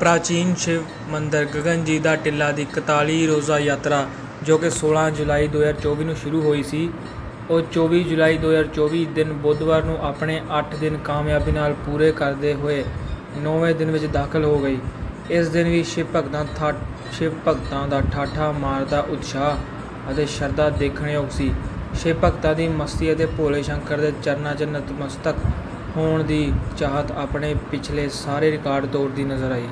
ਪ੍ਰਾਚੀਨ ਸ਼ਿਵ ਮੰਦਰ ਗਗਨ ਜੀ ਦਾ ਟਿੱਲਾ ਦੀ 41 ਰੋਜ਼ਾ ਯਾਤਰਾ, ਜੋ ਕਿ 16 ਜੁਲਾਈ 2024 ਨੂੰ ਸ਼ੁਰੂ ਹੋਈ ਸੀ। ਉਹ 24 ਜੁਲਾਈ 2024 ਦਿਨ ਬੁੱਧਵਾਰ ਨੂੰ ਆਪਣੇ 8 ਦਿਨ ਕਾਮਯਾਬੀ ਨਾਲ ਪੂਰੇ ਕਰਦੇ ਹੋਏ 9ਵੇਂ ਦਿਨ ਵਿੱਚ ਦਾਖਲ ਹੋ ਗਈ। ਇਸ ਦਿਨ ਵੀ ਸ਼ਿਵ ਭਗਤਾਂ ਥਾ, ਸ਼ਿਵ ਭਗਤਾਂ ਦਾ ਠਾਠਾ ਮਾਰਦਾ ਉਤਸ਼ਾਹ ਅਤੇ ਸ਼ਰਧਾ ਦੇਖਣਯੋਗ ਸੀ। ਸ਼ਿਵ ਭਗਤਾਂ ਦੀ ਮਸਤੀ ਅਤੇ ਭੋਲੇ ਸ਼ੰਕਰ ਦੇ ਚਰਨਾਂ 'ਚ ਨਤਮਸਤਕ ਹੋਣ ਦੀ ਚਾਹਤ ਆਪਣੇ ਪਿਛਲੇ ਸਾਰੇ ਰਿਕਾਰਡ ਤੋੜਦੀ ਨਜ਼ਰ ਆਈ।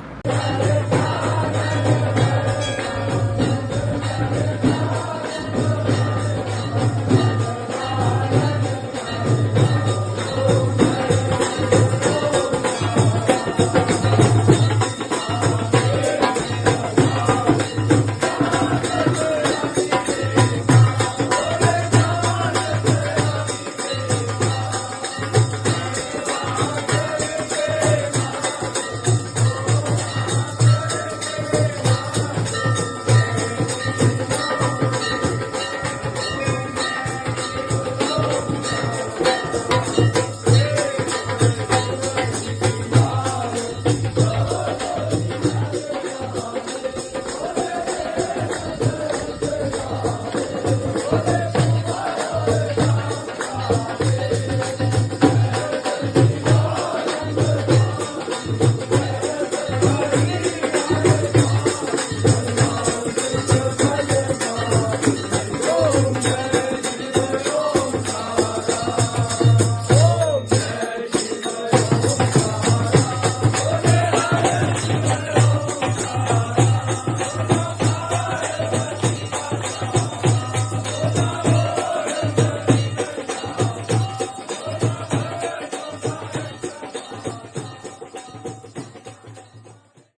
Merci.